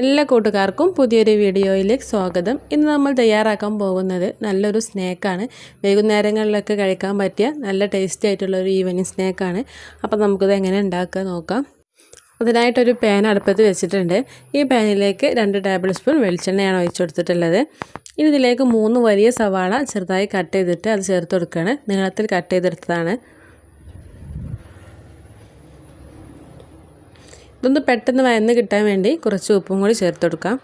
എല്ലാ കൂട്ടുകാർക്കും പുതിയൊരു വീഡിയോയിലേക്ക് സ്വാഗതം. ഇന്ന് നമ്മൾ തയ്യാറാക്കാൻ പോകുന്നത് നല്ലൊരു സ്നാക്കാണ്. വൈകുന്നേരങ്ങളിലൊക്കെ കഴിക്കാൻ പറ്റിയ നല്ല ടേസ്റ്റി ആയിട്ടുള്ള ഒരു ഈവനിങ് സ്നാക്കാണ്. അപ്പോൾ നമുക്കിത് എങ്ങനെ ഉണ്ടാക്കുക നോക്കാം. അതിനായിട്ടൊരു പാൻ അടുപ്പത്ത് വെച്ചിട്ടുണ്ട്. ഈ പാനിലേക്ക് രണ്ട് ടേബിൾ സ്പൂൺ വെളിച്ചെണ്ണയാണ് ഒഴിച്ചു കൊടുത്തിട്ടുള്ളത്. ഇനി ഇതിലേക്ക് മൂന്ന് വലിയ സവാള ചെറുതായി കട്ട് ചെയ്തിട്ട് അത് ചേർത്ത് കൊടുക്കുകയാണ്. നീളത്തിൽ കട്ട് ചെയ്തെടുത്തതാണ്. ഇതൊന്ന് പെട്ടെന്ന് വയന്ന് കിട്ടാൻ വേണ്ടി കുറച്ച് ഉപ്പും കൂടി ചേർത്ത് കൊടുക്കാം.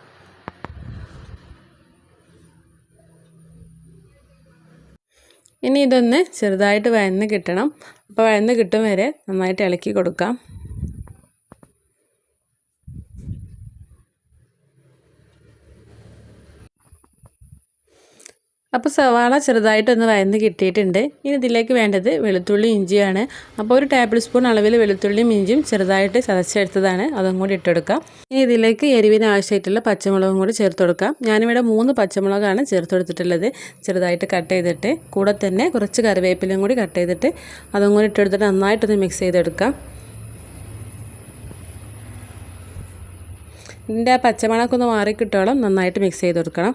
ഇനി ഇതൊന്ന് ചെറുതായിട്ട് വയന്ന് കിട്ടണം. അപ്പോൾ വയന്ന് കിട്ടും വരെ നന്നായിട്ട് ഇളക്കി കൊടുക്കാം. അപ്പോൾ സവാള ചെറുതായിട്ടൊന്ന് വയന്ന് കിട്ടിയിട്ടുണ്ട്. ഇനി ഇതിലേക്ക് വേണ്ടത് വെളുത്തുള്ളി ഇഞ്ചിയാണ്. അപ്പോൾ ഒരു ടേബിൾ സ്പൂൺ അളവിൽ വെളുത്തുള്ളിയും ഇഞ്ചിയും ചെറുതായിട്ട് ചതച്ചെടുത്തതാണ്. അതും കൂടി ഇട്ടെടുക്കാം. ഇനി ഇതിലേക്ക് എരിവിന് ആവശ്യമായിട്ടുള്ള പച്ചമുളകും കൂടി ചേർത്ത് കൊടുക്കാം. ഞാനിവിടെ മൂന്ന് പച്ചമുളകാണ് ചേർത്ത് കൊടുത്തിട്ടുള്ളത്. ചെറുതായിട്ട് കട്ട് ചെയ്തിട്ട് കൂടെ തന്നെ കുറച്ച് കറിവേപ്പിലയും കൂടി കട്ട് ചെയ്തിട്ട് അതും കൂടി ഇട്ടെടുത്തിട്ട് നന്നായിട്ടൊന്ന് മിക്സ് ചെയ്തെടുക്കാം. ഇതിന്റെ ആ പച്ചമുളകൊന്ന് മാറിക്കിട്ടോളം നന്നായിട്ട് മിക്സ് ചെയ്ത് കൊടുക്കണം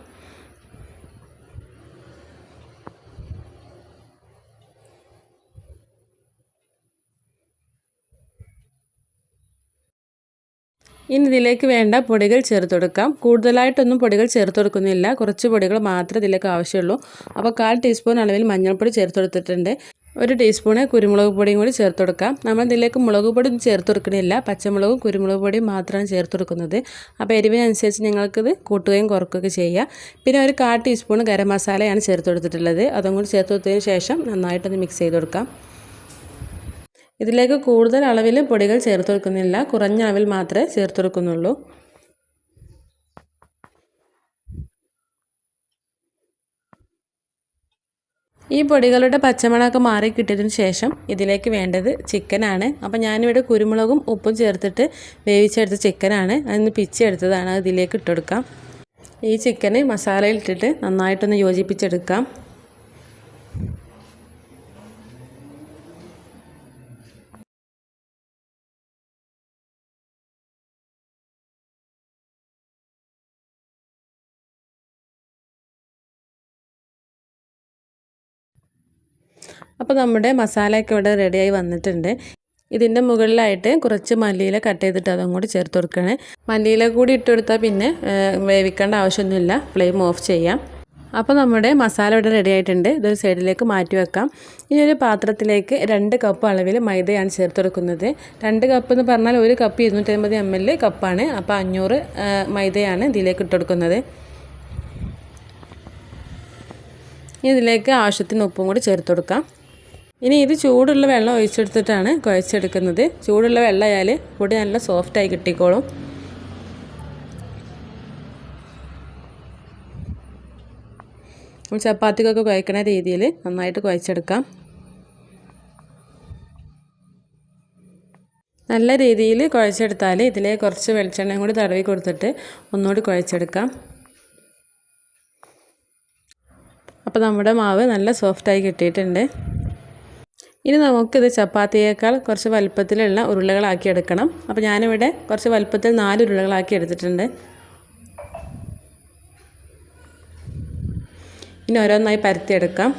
ഇനി ഇതിലേക്ക് വേണ്ട പൊടികൾ ചേർത്ത് കൊടുക്കാം. കൂടുതലായിട്ടൊന്നും പൊടികൾ ചേർത്ത് കൊടുക്കുന്നില്ല. കുറച്ച് പൊടികൾ മാത്രമേ ഇതിലേക്ക് ആവശ്യമുള്ളൂ. അപ്പോൾ കാൽ ടീസ്പൂൺ അളവിൽ മഞ്ഞൾപ്പൊടി ചേർത്ത് കൊടുത്തിട്ടുണ്ട്. ഒരു ടീസ്പൂണ് കുരുമുളക് പൊടിയും കൂടി ചേർത്ത് കൊടുക്കാം. നമ്മൾ ഇതിലേക്ക് മുളക് പൊടി ചേർത്ത് കൊടുക്കണില്ല. പച്ചമുളകും കുരുമുളക് പൊടിയും മാത്രമാണ് ചേർത്ത് കൊടുക്കുന്നത്. അപ്പോൾ എരിവിനനുസരിച്ച് ഞങ്ങൾക്കിത് കൂട്ടുകയും കുറക്കുകയൊക്കെ ചെയ്യാം പിന്നെ ഒരു കാൽ ടീസ്പൂൺ ഗരം മസാലയാണ് ചേർത്ത് കൊടുത്തിട്ടുള്ളത്. അതും കൂടി ചേർത്ത് കൊടുത്തതിന് ശേഷം നന്നായിട്ടൊന്ന് മിക്സ് ചെയ്ത് കൊടുക്കാം. ഇതിലേക്ക് കൂടുതൽ അളവിൽ പൊടികൾ ചേർത്ത് കൊടുക്കുന്നില്ല കുറഞ്ഞ അളവിൽ മാത്രമേ ചേർത്ത് കൊടുക്കുന്നുള്ളൂ ഈ പൊടികളുടെ പച്ചമണമൊക്കെ മാറി കിട്ടിയതിന് ശേഷം ഇതിലേക്ക് വേണ്ടത് ചിക്കനാണ്. അപ്പോൾ ഞാനിവിടെ കുരുമുളകും ഉപ്പും ചേർത്തിട്ട് വേവിച്ചെടുത്ത ചിക്കനാണ്. അതിന് പിച്ചെടുത്തതാണ് ഇതിലേക്ക് ഇട്ടുകൊടുക്കാം ഈ ചിക്കന് മസാലയിലിട്ടിട്ട് നന്നായിട്ടൊന്ന് യോജിപ്പിച്ചെടുക്കാം. അപ്പോൾ നമ്മുടെ മസാലയൊക്കെ ഇവിടെ റെഡിയായി വന്നിട്ടുണ്ട്. ഇതിന്റെ മുകളിലായിട്ട് കുറച്ച് മല്ലിയില കട്ട് ചെയ്തിട്ട് അതും കൂടി ചേർത്ത് കൊടുക്കണേ മല്ലിയില കൂടി ഇട്ട് കൊടുത്താൽ പിന്നെ വേവിക്കേണ്ട ആവശ്യമൊന്നുമില്ല. ഫ്ലെയിം ഓഫ് ചെയ്യാം. അപ്പോൾ നമ്മുടെ മസാല ഇവിടെ റെഡി ആയിട്ടുണ്ട്. ഇതൊരു സൈഡിലേക്ക് മാറ്റി വെക്കാം. ഈ ഒരു പാത്രത്തിലേക്ക് രണ്ട് കപ്പ് അളവിൽ മൈദയാണ് ചേർത്ത് കൊടുക്കുന്നത്. രണ്ട് കപ്പ് എന്ന് പറഞ്ഞാൽ ഒരു കപ്പ് ഇരുന്നൂറ്റമ്പത് എം എൽ കപ്പാണ് അപ്പോൾ അഞ്ഞൂറ് മൈദയാണ് ഇതിലേക്ക് ഇട്ട് കൊടുക്കുന്നത്. ഇതിലേക്ക് ആവശ്യത്തിന് ഉപ്പും കൂടി ചേർത്ത് കൊടുക്കാം. ഇനി ഇത് ചൂടുള്ള വെള്ളം ഒഴിച്ചെടുത്തിട്ടാണ് കുഴച്ചെടുക്കുന്നത്. ചൂടുള്ള വെള്ളമായാൽ പൊടി നല്ല സോഫ്റ്റായി കിട്ടിക്കോളും. ചപ്പാത്തിക്കൊക്കെ കുഴക്കുന്ന രീതിയിൽ നന്നായിട്ട് കുഴച്ചെടുക്കാം. നല്ല രീതിയിൽ കുഴച്ചെടുത്താൽ ഇതിലെ കുറച്ച് വെളിച്ചെണ്ണയും കൂടി തടവി കൊടുത്തിട്ട് ഒന്നുകൂടി കുഴച്ചെടുക്കാം. അപ്പോൾ നമ്മുടെ മാവ് നല്ല സോഫ്റ്റായി കിട്ടിയിട്ടുണ്ട്. ഇനി നമുക്കിത് ചപ്പാത്തിയേക്കാൾ കുറച്ച് വലുപ്പത്തിലുള്ള ഉരുളകളാക്കി എടുക്കണം. അപ്പോൾ ഞാനിവിടെ കുറച്ച് വലുപ്പത്തിൽ നാല് ഉരുളകളാക്കി എടുത്തിട്ടുണ്ട്. ഇനി ഓരോന്നായി പരത്തിയെടുക്കാം.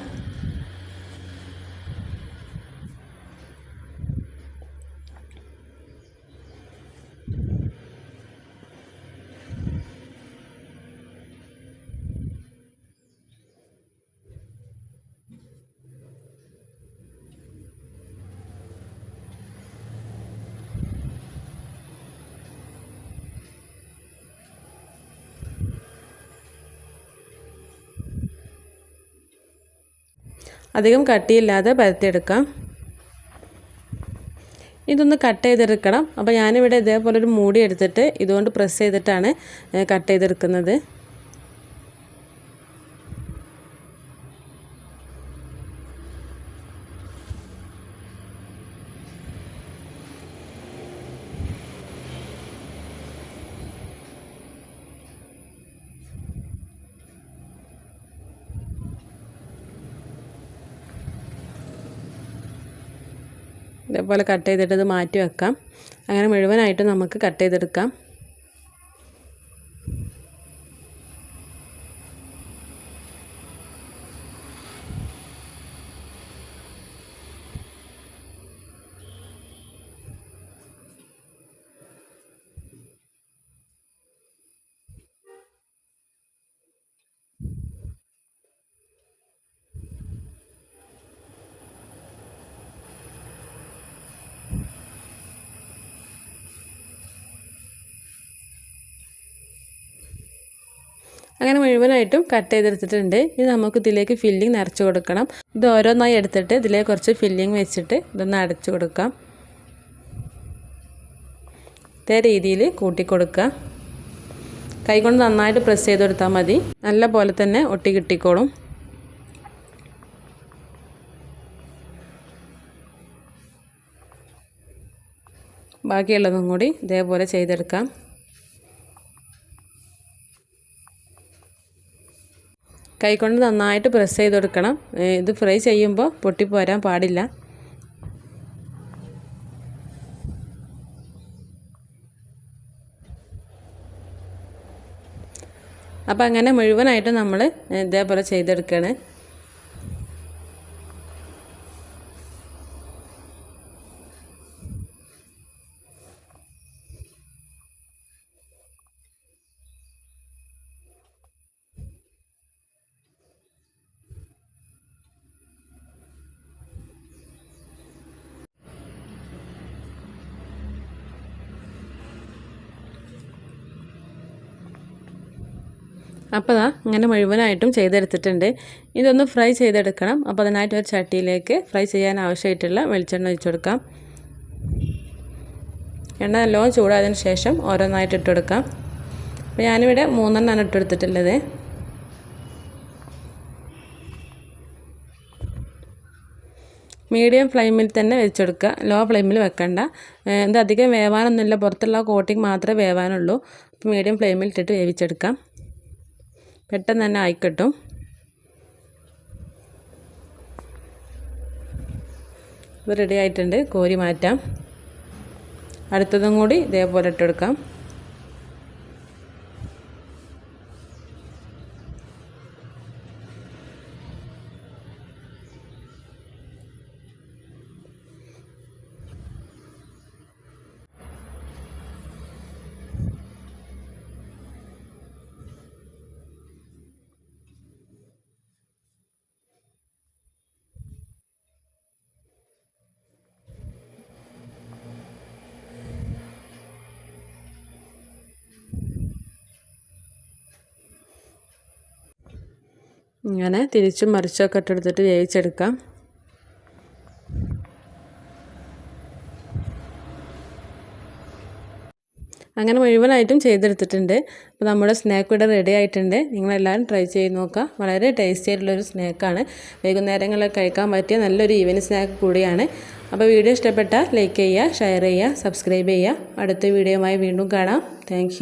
അധികം കട്ടിയില്ലാതെ പരത്തിയെടുക്കാം. ഇതൊന്ന് കട്ട് ചെയ്തെടുക്കണം. അപ്പോൾ ഞാനിവിടെ ഇതേപോലെ ഒരു മൂടി എടുത്തിട്ട് ഇതുകൊണ്ട് പ്രസ് ചെയ്തിട്ടാണ് കട്ട് ചെയ്തെടുക്കുന്നത്. ഇതേപോലെ കട്ട് ചെയ്തിട്ട് ഇത് മാറ്റി വെക്കാം. അങ്ങനെ മുഴുവനായിട്ട് നമുക്ക് കട്ട് ചെയ്തെടുക്കാം. അങ്ങനെ മുഴുവനായിട്ടും കട്ട് ചെയ്തെടുത്തിട്ടുണ്ട്. ഇനി നമുക്ക് ഇതിലേക്ക് ഫില്ലിംഗ് നിറച്ച് കൊടുക്കണം. ഇത് ഓരോന്നായി എടുത്തിട്ട് ഇതിലേക്ക് കുറച്ച് ഫില്ലിംഗ് വെച്ചിട്ട് ഇതൊന്ന് അടച്ചു കൊടുക്കാം. ഇതേ രീതിയിൽ കൂട്ടിക്കൊടുക്കുക കൈകൊണ്ട് നന്നായിട്ട് പ്രസ് ചെയ്ത് കൊടുത്താൽ മതി. നല്ല പോലെ തന്നെ ഒട്ടി കിട്ടിക്കോളും. ബാക്കിയുള്ളതും കൂടി ഇതേപോലെ ചെയ്തെടുക്കാം. കൈകൊണ്ട് നന്നായിട്ട് പ്രസ് ചെയ്ത് കൊടുക്കണം ഇത് ഫ്രൈ ചെയ്യുമ്പോൾ പൊട്ടിപ്പോരാൻ പാടില്ല. അപ്പോൾ അങ്ങനെ മുഴുവനായിട്ട് നമ്മൾ ഇതേപോലെ ചെയ്തെടുക്കുകയാണ് അപ്പോൾ അതാ ഇങ്ങനെ മുഴുവനായിട്ടും ചെയ്തെടുത്തിട്ടുണ്ട്. ഇതൊന്ന് ഫ്രൈ ചെയ്തെടുക്കണം. അപ്പോൾ അതിനായിട്ട് ഒരു ചട്ടിയിലേക്ക് ഫ്രൈ ചെയ്യാൻ ആവശ്യമായിട്ടുള്ള വെളിച്ചെണ്ണ ഒഴിച്ചു കൊടുക്കാം. എണ്ണ നല്ലോണം ചൂടായതിന് ശേഷം ഓരോന്നായിട്ട് ഇട്ട് കൊടുക്കാം. അപ്പോൾ ഞാനിവിടെ മൂന്നെണ്ണമാണ് ഇട്ടെടുത്തിട്ടുള്ളത് മീഡിയം ഫ്ലെയിമിൽ തന്നെ വെച്ചെടുക്കുക ലോ ഫ്ലെയിമിൽ വെക്കണ്ട. ഇത് അധികം വേവാനൊന്നുമില്ല. പുറത്തുള്ള കോട്ടിങ് മാത്രമേ വേവാനുള്ളൂ. അപ്പോൾ മീഡിയം ഫ്ലെയിമിൽ ഇട്ടിട്ട് വേവിച്ചെടുക്കാം. പെട്ടെന്ന് തന്നെ ആയിക്കിട്ടും. ഇത് റെഡി ആയിട്ടുണ്ട്. കോരി മാറ്റാം. അടുത്തതും കൂടി ഇതേപോലെ ഇട്ടെടുക്കാം ഇങ്ങനെ തിരിച്ചും മറിച്ചൊക്കെ ഇട്ടെടുത്തിട്ട് വേവിച്ചെടുക്കാം. അങ്ങനെ മുഴുവനായിട്ടും ചെയ്തെടുത്തിട്ടുണ്ട്. അപ്പോൾ നമ്മുടെ സ്നാക്ക് ഇവിടെ റെഡി ആയിട്ടുണ്ട്. നിങ്ങളെല്ലാവരും ട്രൈ ചെയ്ത് നോക്കുക. വളരെ ടേസ്റ്റി ആയിട്ടുള്ളൊരു സ്നാക്കാണ് വൈകുന്നേരങ്ങളിൽ കഴിക്കാൻ പറ്റിയ നല്ലൊരു ഈവനിങ് സ്നാക്ക് കൂടിയാണ്. അപ്പോൾ വീഡിയോ ഇഷ്ടപ്പെട്ടാൽ ലൈക്ക് ചെയ്യുക ഷെയർ ചെയ്യുക സബ്സ്ക്രൈബ് ചെയ്യുക. അടുത്ത വീഡിയോയുമായി വീണ്ടും കാണാം. താങ്ക്